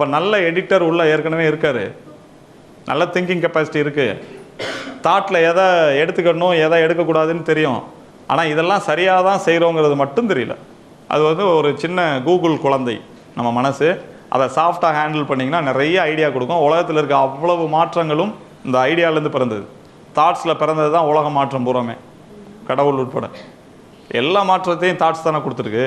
அப்போ நல்ல எடிட்டர் உள்ள ஏற்கனவே இருக்கார். நல்ல திங்கிங் கெப்பாசிட்டி இருக்குது தாட்டில் எதை எடுத்துக்கணும் எதை எடுக்கக்கூடாதுன்னு தெரியும். ஆனால் இதெல்லாம் சரியாக தான் செய்கிறோங்கிறது மட்டும் தெரியல. அது வந்து ஒரு சின்ன கூகுள் குழந்தை நம்ம மனசு. அதை சாஃப்டாக ஹேண்டில் பண்ணிங்கன்னா நிறைய ஐடியா கொடுக்கும். உலகத்தில் இருக்க அவ்வளவு மாற்றங்களும் இந்த ஐடியாலேருந்து பிறந்தது. தாட்ஸில் பிறந்தது தான் உலக மாற்றம் பூராமே கடவுள் உட்பட. எல்லா மாற்றத்தையும் தாட்ஸ் தானே கொடுத்துருக்கு.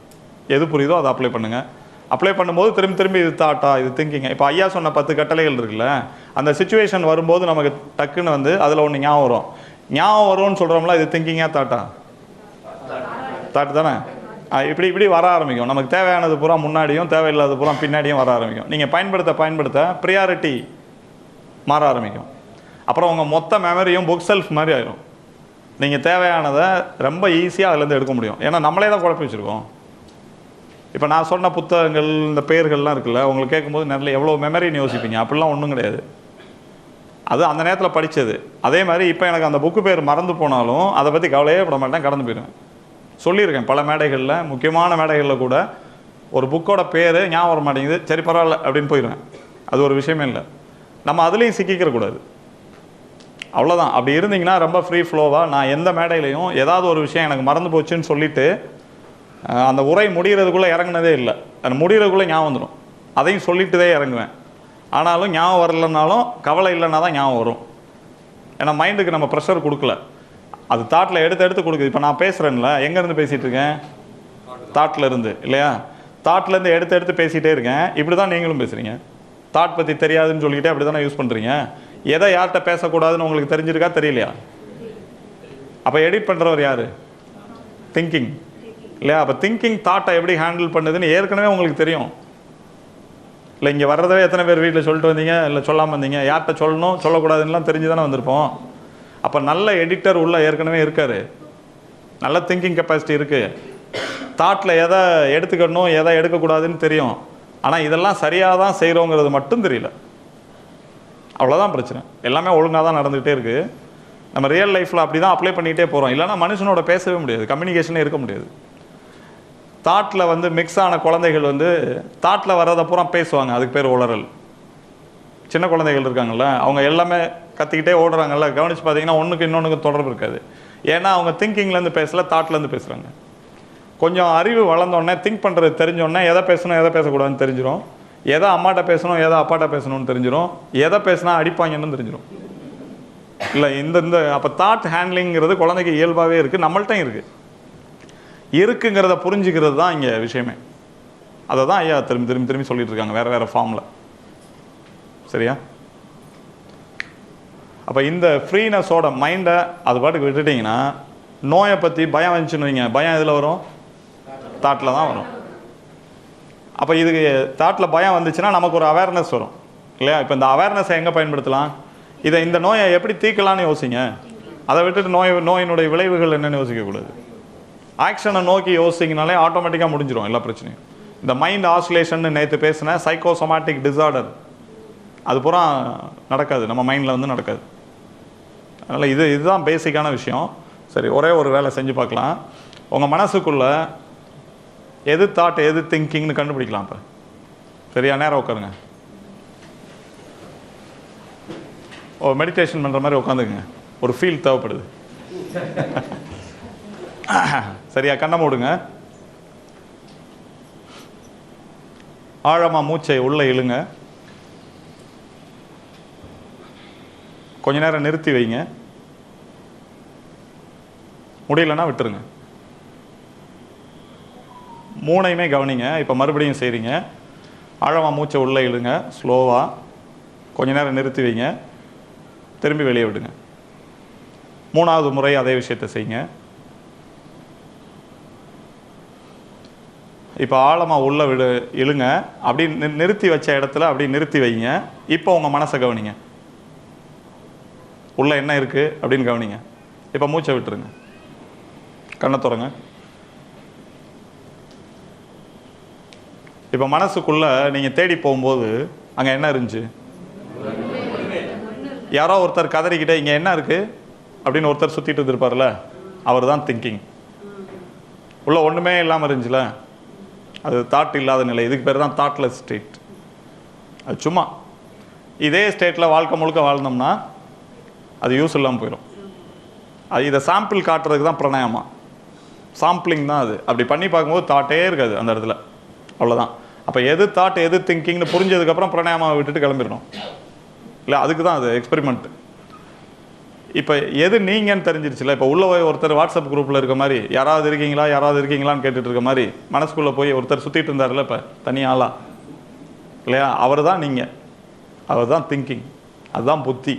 எது புரியுதோ அதை அப்ளை பண்ணுங்கள் அப்ளை பண்ணும்போது திரும்பி திரும்பி இது தாட்டா இது திங்கிங்க இப்போ ஐயா சொன்ன பத்து கட்டளைகள் இருக்குல்ல அந்த சுச்சுவேஷன் வரும்போது நமக்கு டக்குன்னு வந்து அதில் ஒன்று ஞாபகம் வரும். ஞாபகம் வரும்னு சொல்கிறோம்ல இது திங்கிங்கா தாட்டா தாட்டு தானே? ஆ, இப்படி இப்படி வர ஆரம்பிக்கும். நமக்கு தேவையானது பூரா முன்னாடியும் தேவையில்லாத பூரா பின்னாடியும் வர ஆரம்பிக்கும். நீங்கள் பயன்படுத்த பயன்படுத்த ப்ரியாரிட்டி மாற ஆரம்பிக்கும். அப்புறம் உங்கள் மொத்த மெமரியும் புக் செல்ஃப் மாதிரி ஆயிரும். நீங்கள் தேவையானதை ரொம்ப ஈஸியாக அதுலேருந்து எடுக்க முடியும். ஏன்னா நம்மளே தான் குழப்பி வச்சுருக்கோம். இப்போ நான் சொன்ன புத்தகங்கள் இந்த பெயர்கள்லாம் இருக்குல்ல உங்களுக்கு கேட்கும்போது நிறைய எவ்வளோ மெமரின்னு யோசிப்பீங்க. அப்படிலாம் ஒன்றும் கிடையாது. அது அந்த நேரத்தில் படித்தது அதே மாதிரி இப்போ எனக்கு அந்த புக்கு பேர் மறந்து போனாலும் அதை பற்றி கவலையே பட மாட்டேன் கடந்து போயிடுவேன். சொல்லியிருக்கேன் பல மேடைகளில் முக்கியமான மேடைகளில் கூட ஒரு புக்கோட பேர் ஞாபகம் வர மாட்டேங்குது. சரி பரவாயில்ல அப்படின்னு போயிடுவேன். அது ஒரு விஷயமே இல்லை. நம்ம அதுலேயும் சிக்கிக்கிறக்கூடாது அவ்வளோதான் அப்படி இருந்தீங்கன்னா ரொம்ப ஃப்ரீ ஃப்ளோவாக நான் எந்த மேடையிலையும் ஏதாவது ஒரு விஷயம் எனக்கு மறந்து போச்சுன்னு சொல்லிவிட்டு அந்த உரை முடிகிறதுக்குள்ளே இறங்கினதே இல்லை. அந்த முடிகிறதுக்குள்ளே ஞாபகம் வந்துடும். அதையும் சொல்லிட்டு தான் இறங்குவேன். ஆனாலும் ஞாபகம் வரலனாலும் கவலை இல்லைன்னா தான் ஞாபகம் வரும். ஏன்னா மைண்டுக்கு நம்ம ப்ரெஷர் கொடுக்கல. அது தாட்டில் எடுத்து எடுத்து கொடுக்குது. இப்போ நான் பேசுகிறேன்ல எங்கேருந்து பேசிகிட்டு இருக்கேன்? தாட்டில் இருந்து இல்லையா? தாட்லேருந்து எடுத்து எடுத்து பேசிகிட்டே இருக்கேன். இப்படி தான் நீங்களும் பேசுகிறீங்க தாட் பற்றி தெரியாதுன்னு சொல்லிக்கிட்டே அப்படி தானே யூஸ் பண்ணுறீங்க எதை யார்கிட்ட பேசக்கூடாதுன்னு உங்களுக்கு தெரிஞ்சிருக்கா தெரியலையா? அப்போ எடிட் பண்ணுறவர் யார்? திங்கிங் இல்லையா? அப்போ திங்கிங் தாட்டை எப்படி ஹேண்டில் பண்ணுதுன்னு ஏற்கனவே உங்களுக்கு தெரியும். இல்லை இங்கே வர்றதவே எத்தனை பேர் வீட்டில் சொல்லிட்டு வந்தீங்க? இல்லை சொல்லாமல் வந்தீங்க யார்கிட்ட சொல்லணும்? சொல்லக்கூடாதுன்னுலாம் தெரிஞ்சு தானே வந்திருப்போம். அப்போ நல்ல எடிட்டர் உள்ளே ஏற்கனவே இருக்கார். நல்ல திங்கிங் கெப்பாசிட்டி இருக்குது தாட்டில் எதை எடுத்துக்கணும் எதை எடுக்கக்கூடாதுன்னு தெரியும். ஆனால் இதெல்லாம் சரியாக தான் செய்கிறோங்கிறது மட்டும் தெரியல. அவ்வளோதான் பிரச்சனை. எல்லாமே ஒழுங்காக தான் நடந்துகிட்டே இருக்குது நம்ம ரியல் லைஃப்பில் அப்படி தான் அப்ளை பண்ணிகிட்டே போகிறோம் இல்லைன்னா மனுஷனோட பேசவே முடியாது. கம்யூனிகேஷனே இருக்க முடியாது. தாட்டில் வந்து மிக்ஸ் ஆன குழந்தைகள் வந்து தாட்டில் வர்றதை பூரா பேசுவாங்க. அதுக்கு பேர் உளறல். சின்ன குழந்தைகள் இருக்காங்கள்ல அவங்க எல்லாமே கத்திக்கிட்டே ஓடுறாங்கல்ல கவனிச்சு பார்த்தீங்கன்னா ஒன்றுக்கு இன்னொன்றுக்கு தொடர்பு இருக்காது. ஏன்னா அவங்க திங்கிங்லேருந்து பேசல தாட்லேருந்து பேசுகிறாங்க கொஞ்சம் அறிவு வளர்ந்தோடனே திங்க் பண்ணுறது தெரிஞ்சோடனே எதை பேசணும் எதை பேசக்கூடாதுன்னு தெரிஞ்சிடும் எதை அம்மாட்ட பேசணும் எதை அப்பாட்ட பேசணும்னு தெரிஞ்சிடும் எதை பேசினா அடிப்பாங்கன்னு தெரிஞ்சிடும் இல்லை இந்த இந்த அப்போ தாட் ஹேண்ட்லிங்கிறது குழந்தைக்கு இயல்பாகவே இருக்குது நம்மள்ட்டையும் இருக்குது இருக்குங்கிறத புரிஞ்சுக்கிறது தான் இங்கே விஷயமே. அதை தான் ஐயா திரும்பி திரும்பி திரும்பி சொல்லிட்டு இருக்காங்க வேறு வேறு ஃபார்மில் சரியா? அப்போ இந்த ஃப்ரீனஸோட மைண்டை அது பாட்டுக்கு விட்டுட்டிங்கன்னா நோயை பற்றி பயம் வந்துச்சுன்னு வைங்க. பயம் எதில் வரும்? தாட்டில் தான் வரும். அப்போ இதுக்கு தாட்டில் பயம் வந்துச்சுன்னா நமக்கு ஒரு அவேர்னஸ் வரும். இல்லையா? இப்போ இந்த அவேர்னஸை எங்கே பயன்படுத்தலாம்? இதை இந்த நோயை எப்படி தீர்க்கலான்னு யோசிங்க. அதை விட்டுட்டு நோய் நோயினுடைய விளைவுகள் என்னென்னு யோசிக்கக்கூடாது. ஆக்ஷனை நோக்கி யோசிச்சிங்கனாலே ஆட்டோமேட்டிக்காக முடிஞ்சிடும் எல்லா பிரச்சனையும். இந்த மைண்ட் ஆசுலேஷன் நேற்று பேசின சைக்கோசோமேட்டிக் டிசார்டர் அது பூரா நடக்காது நம்ம மைண்டில் வந்து நடக்காது. அதனால் இது இதுதான் பேசிக்கான விஷயம். சரி ஒரே ஒரு வேலை செஞ்சு பார்க்கலாம். உங்கள் மனசுக்குள்ள எது தாட் எது திங்கிங்னு கண்டுபிடிக்கலாம் இப்போ. சரியா? நேரம் உட்காருங்க. ஓ மெடிடேஷன் பண்ணுற மாதிரி உட்காந்துக்குங்க. ஒரு ஃபீல் தேவைப்படுது. சரியா கண்ணை மூடுங்க. ஆழமாக மூச்சை உள்ளே இழுங்க. கொஞ்ச நேரம் நிறுத்தி வைங்க. முடியலன்னா விட்டுருங்க. மூணையுமே கவனிங்க இப்போ மறுபடியும் செய்கிறீங்க ஆழமாக மூச்சை உள்ளே இழுங்க ஸ்லோவாக கொஞ்ச நேரம் நிறுத்தி வைங்க. திரும்பி வெளியே விடுங்க. மூணாவது முறை அதே விஷயத்தை செய்யுங்க. இப்போ ஆழமாக உள்ள விடு இழுங்க. அப்படி நிறுத்தி வச்ச இடத்துல அப்படி நிறுத்தி வைங்க. இப்போ உங்கள் மனசை கவனிங்க. உள்ளே என்ன இருக்குது அப்படின்னு கவனிங்க. இப்போ மூச்சை விட்டுருங்க. கண்ணை துறங்க. இப்போ மனசுக்குள்ளே நீங்கள் தேடி போகும்போது அங்கே என்ன இருந்துச்சு? யாரோ ஒருத்தர் கதறிக்கிட்டே இங்கே என்ன இருக்குது அப்படின்னு ஒருத்தர் சுற்றிட்டு இருந்திருப்பார்ல. அவர் தான் திங்கிங் உள்ளே ஒன்றுமே இல்லாமல் இருந்துச்சுல. அது தாட் இல்லாத நிலை. இதுக்கு பேர் தான் தாட்லெஸ் ஸ்டேட் அது சும்மா. இதே ஸ்டேட்டில் வாழ்க்கை முழுக்க வாழ்ந்தோம்னா அது யூஸ் இல்லாமல் போயிடும் அது இதை சாம்பிள் காட்டுறதுக்கு தான் பிரணாயமா. சாம்பிளிங் தான் அது. அப்படி பண்ணி பார்க்கும்போது தாட்டே இருக்காது அந்த இடத்துல. அவ்வளோதான் அப்போ எது தாட் எது திங்கிங்னு புரிஞ்சதுக்கப்புறம் பிரணாயமாவை விட்டுட்டு கிளம்பிடணும். இல்லை அதுக்கு தான் அது எக்ஸ்பெரிமெண்ட்டு இப்போ எது நீங்கன்னு தெரிஞ்சிருச்சுல? இப்போ உள்ள போய் ஒருத்தர் வாட்ஸ்அப் குரூப்பில் இருக்க மாதிரி யாராவது இருக்கீங்களா யாராவது இருக்கீங்களான்னு கேட்டுட்டு இருக்க மாதிரி மனசுக்குள்ளே போய் ஒருத்தர் சுற்றிட்டு இருந்தார்ல இப்போ தனி ஆளா? இல்லையா? அவர் தான் நீங்கள் அவர் தான் திங்கிங் அதுதான் புத்தி.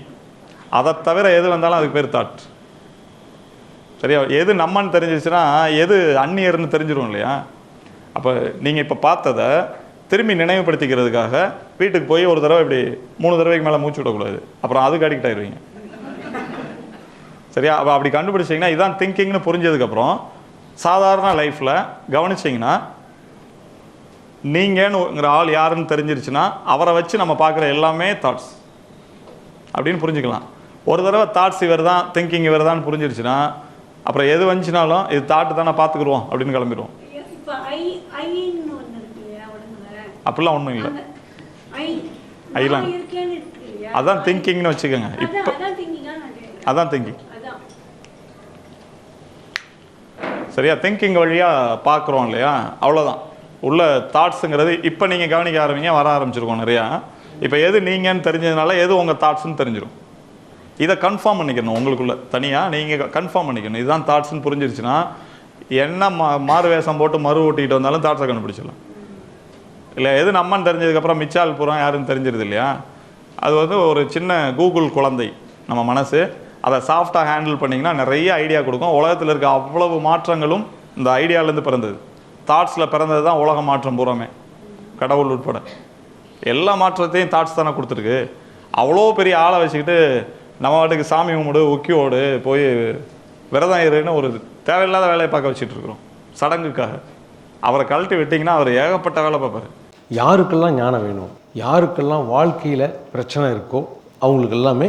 அதை தவிர எது வந்தாலும் அதுக்கு பேர் தாட் சரியா? எது நம்மன்னு தெரிஞ்சிருச்சுன்னா எது அந்நியர்னு தெரிஞ்சிடும் இல்லையா? அப்போ நீங்கள் இப்போ பார்த்ததை திரும்பி நினைவுபடுத்திக்கிறதுக்காக வீட்டுக்கு போய் ஒரு தடவை இப்படி மூணு தடவைக்கு மேலே மூச்சு விடக்கூடாது. அப்புறம் அதுக்கு அடிக்ட் ஆயிடுவீங்க சரியா? அப்போ அப்படி கண்டுபிடிச்சிங்கன்னா இதான் திங்கிங்னு புரிஞ்சதுக்கப்புறம் சாதாரண லைஃப்பில் கவனிச்சிங்கன்னா நீங்கன்னுங்கிற ஆள் யாருன்னு தெரிஞ்சிருச்சுன்னா அவரை வச்சு நம்ம பார்க்குற எல்லாமே தாட்ஸ் அப்படின்னு புரிஞ்சுக்கலாம். ஒரு தடவை தாட்ஸ் இவர் தான் திங்கிங் இவர் தான் புரிஞ்சிருச்சுன்னா அப்புறம் எது வந்துச்சுனாலும் இது தாட்டு தானே பார்த்துக்குருவோம் அப்படின்னு கிளம்பிடுவோம். அப்படிலாம் ஒன்றும் இல்லை. ஐலாம். அதான் திங்கிங்னு வச்சுக்கோங்க. இப்போ அதான் திங்கிங் அதான் சரியா? திங்கிங் வழியாக பார்க்குறோம் இல்லையா? அவ்வளோதான் உள்ள தாட்ஸுங்கிறது இப்போ நீங்கள் கவனிக்க ஆரம்பிங்க வர ஆரம்பிச்சிருக்கோம் நிறையா. இப்போ எது நீங்கன்னு தெரிஞ்சதுனால எது உங்கள் தாட்ஸ்னு தெரிஞ்சிடும் இதை கன்ஃபார்ம் பண்ணிக்கணும் உங்களுக்குள்ள. தனியாக நீங்கள் கன்ஃபார்ம் பண்ணிக்கணும். இதுதான் தாட்ஸ்னு புரிஞ்சிருச்சுன்னா என்ன மா மாறு வேஷம் போட்டு மறு ஓட்டிக்கிட்டு வந்தாலும் தாட்ஸை கண்டுபிடிச்சிடலாம். இல்லை எது நம்மன்னு தெரிஞ்சதுக்கப்புறம் மிச்சால் புறம் யாருன்னு தெரிஞ்சிருது இல்லையா? அது வந்து ஒரு சின்ன கூகுள் குழந்தை நம்ம மனசு. அதை சாஃப்டாக ஹேண்டில் பண்ணிங்கன்னா நிறைய ஐடியா கொடுக்கும். உலகத்தில் இருக்க அவ்வளவு மாற்றங்களும் இந்த ஐடியாலேருந்து பிறந்தது. தாட்ஸில் பிறந்தது தான் உலக மாற்றம் பூராமே. கடவுள் உட்பட. எல்லா மாற்றத்தையும் தாட்ஸ் தானே கொடுத்துருக்கு. அவ்வளோ பெரிய ஆளை வச்சுக்கிட்டு நம்ம வாட்டுக்கு சாமி கும்பிடு உக்கியோடு போய் விரதம் இருன்னு ஒரு தேவையில்லாத வேலையை பார்க்க வச்சுட்டு இருக்கிறோம். சடங்குக்காக. அவரை கழட்டி விட்டிங்கன்னா அவர் ஏகப்பட்ட வேலை பார்ப்பாரு. யாருக்கெல்லாம் ஞானம் வேணும்? யாருக்கெல்லாம் வாழ்க்கையில் பிரச்சனை இருக்கோ அவங்களுக்கு எல்லாமே